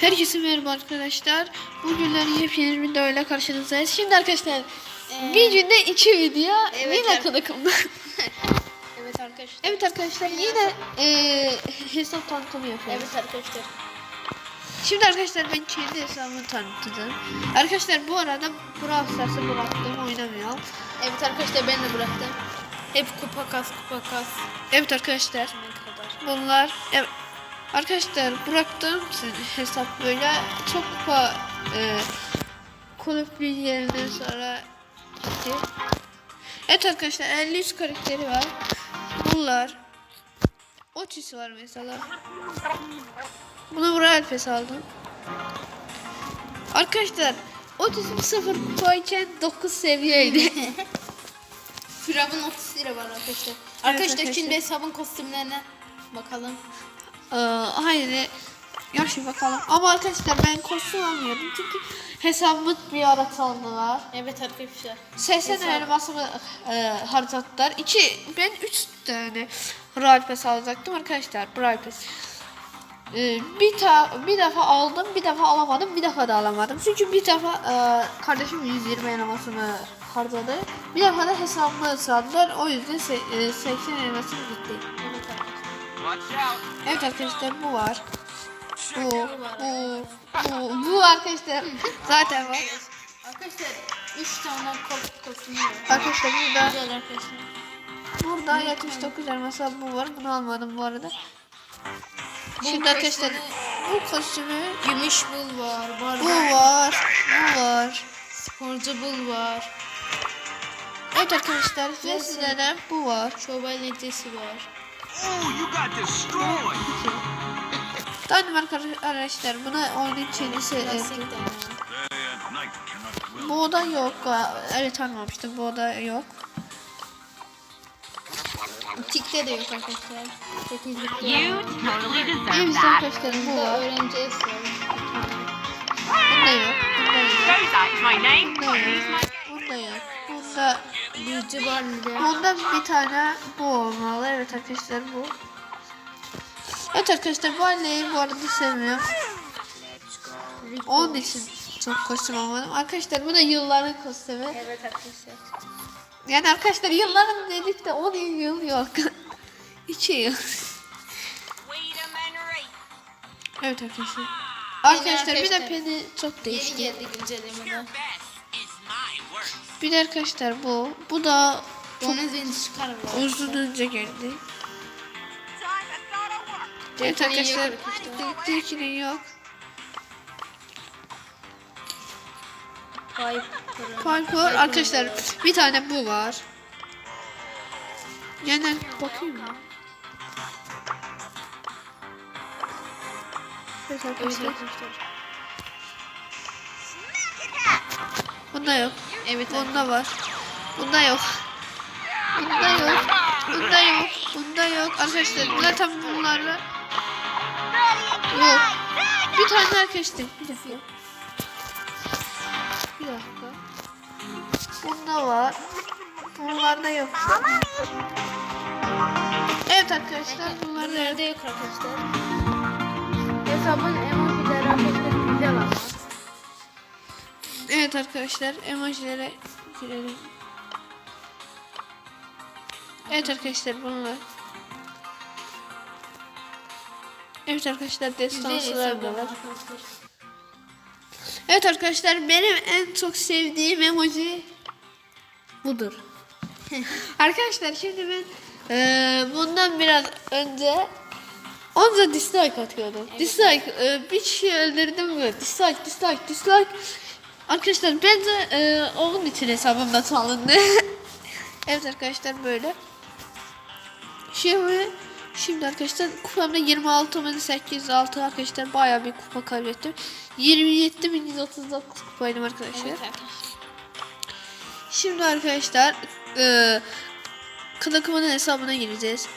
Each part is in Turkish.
Herkese merhaba arkadaşlar. Bugünler yepyeni bir videoyla karşınızdayız. Şimdi arkadaşlar bir günde iki video Evet, yine evet. kanalımda. Evet arkadaşlar. evet arkadaşlar yine eee hesap tanıtımı yapıyoruz. Evet arkadaşlar. Şimdi arkadaşlar ben kendi hesabımı tanıtacağım. Arkadaşlar bu arada Brawl Stars'ı bıraktım oynamıyorum. Evet arkadaşlar ben de bıraktım. Hep kupa kas kupa kas. Evet arkadaşlar bunlar evet. Arkadaşlar bıraktım hesap böyle çok kupa e, kulüp bilgilerinden sonra gitti. Evet arkadaşlar 53 karakteri var. Bunlar Otis var mesela. Bunu buraya Alpes aldım. Arkadaşlar Otis'im 0 kupayken 9 seviyeydi. Firavun 30 lira var arkadaşlar. arkadaşlar. arkadaşlar şimdi hesabın kostümlerine bakalım. Ee, hayır. Yaşlı bakalım. Ama arkadaşlar ben kostüm almıyordum çünkü hesabımı bir ara çaldılar. Evet arkadaşlar. 80 Hesap- elmasımı e, harcattılar. İki, ben 3 tane Brawl Pass alacaktım arkadaşlar. Brawl Pass. Ee, bir, ta, bir defa aldım, bir defa alamadım, bir defa da alamadım. Çünkü bir defa e, kardeşim 120 elmasını harcadı. Bir defa da hesabımı çaldılar. O yüzden e, 80 elmasım gitti. Evet! Evet arkadaşlar bu var. Bu, Bu bu, bu, bu arkadaşlar zaten var. Arkadaşlar 3 tane kop kostümü var. Arkadaşlar burada, Güzel arkadaşlar. burada 79 elmasa bu var. Bunu almadım bu arada. Bu Şimdi arkadaşlar bu kostümü Gümüş bul var. bu Barbar. var, bu var. Sporcu bul var. Evet arkadaşlar ve sizlere bu var. Şövalye necesi var. Oh, you got destroyed! Tanrım arkadaşlar buna oyunun cannot dwell. Bu oda yok. Evet almamıştım bu oda yok. Tikte de yok arkadaşlar. 8'likte You var. totally deserve Evimizde that. arkadaşlar bu var. öğrenci. Bunda yok. Bunda yok. Rosa is my name. Bunda yok. my Bunda yok. Bunda Büyücü var bir de. Bundan bir tane bu olmalı. Evet arkadaşlar bu. Evet arkadaşlar bu anneyi bu arada sevmiyorum. Onun için çok kostüm almadım. Arkadaşlar bu da yılların kostümü. Evet arkadaşlar. Yani arkadaşlar yılların dedik de 10 yıl yok. 2 yıl. Evet arkadaşlar. Arkadaşlar bir de arkadaşlar. peni çok Yeni değişti. geldi güncellemede. Bir de arkadaşlar bu. Bu da Donuz beni çıkarırlar. uzun önce geldi. Evet arkadaşlar. Tekniği yok. Vay Parkur arkadaşlar bir tane bu var. Yani bakayım mı? Evet arkadaşlar. Bunda yok. Evet Bunda var. Bunda yok. Bunda yok. Bunda yok. Bunda yok. Arkadaşlar zaten bunlarla yok. Bir tane arkadaşlar. Bir dakika. Bir dakika. Bunda var. Bunlarda yok. Evet arkadaşlar bunlarda yok. Nerede yok arkadaşlar? Hesabın emojileri Evet arkadaşlar emojilere girelim. Evet arkadaşlar bunlar. Evet arkadaşlar destansılar da var. Evet arkadaşlar benim en çok sevdiğim emoji budur. arkadaşlar şimdi ben eee, bundan biraz önce onca dislike atıyordum. Dislike eee, bir kişi öldürdüm mü? Dislike, dislike, dislike. Arkadaşlar bence eee onun için hesabımda çalındı. evet arkadaşlar böyle. Şimdi şimdi arkadaşlar kupamda 26.806 arkadaşlar bayağı bir kupa kaybettim. 27.139 kupaydım arkadaşlar. Evet arkadaşlar. Şimdi arkadaşlar eee Kınakımın hesabına gireceğiz.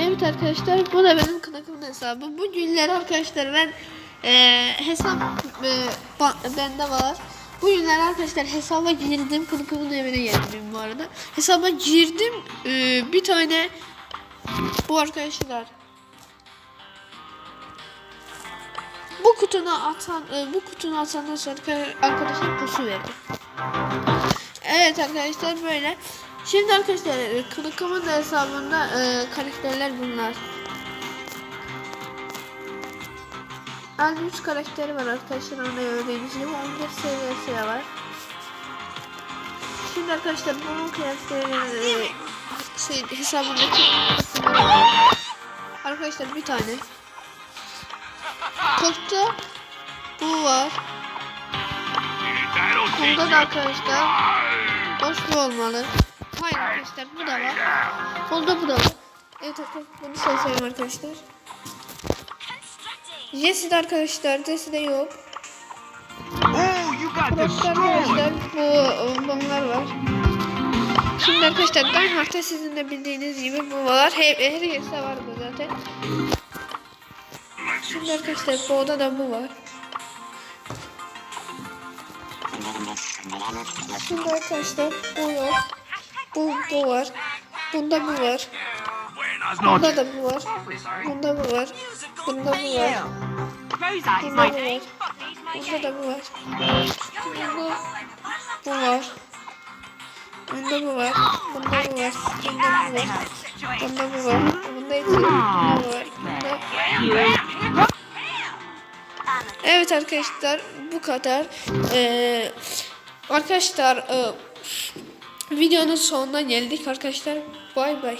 Evet arkadaşlar bu da benim Kınakımın hesabı. Bu günler arkadaşlar ben eee hesap ba- bende var. Bu günler arkadaşlar hesaba girdim. Kınakımın evine geldim bu arada. Hesaba girdim. eee, bir tane bu arkadaşlar Bu kutuna atan, e, bu kutunu atandan sonra arkadaşlar pusu verir. Evet arkadaşlar böyle. Şimdi arkadaşlar e, Kılıkımın da hesabında e, karakterler bunlar. 53 karakteri var arkadaşlar onu gibi 11 seviyesi de var. Şimdi arkadaşlar bunun kıyafetleri e, şey, hesabındaki. Arkadaşlar bir tane. Kokta bu var. Bunda da arkadaşlar boşlu olmalı. Hayır arkadaşlar bu da var. Bunda bu da var. Evet arkadaşlar bunu söyleyeyim arkadaşlar. Jesse'de arkadaşlar yok. Oh, you got Burada arkadaşlar bu bunlar var. Şimdi arkadaşlar Dynamite'da sizin de bildiğiniz gibi var. Hep her yerde var bu zaten. Şimdi arkadaşlar bu oda da bu var. Şimdi arkadaşlar bu yok. Bu, bu var. Bunda bu var. Bunda da bu var. Bunda bu var. Bunda bu var. Bunda bu var. Bunda da bu var. Bunda bu var. Bunda bu var. Bunda bu var. Bunda bu var. Bunda bu var. Bunda yok. Bunda bu var. Bunda... Evet arkadaşlar bu kadar. Ee, arkadaşlar e, videonun sonuna geldik arkadaşlar. Bay bay.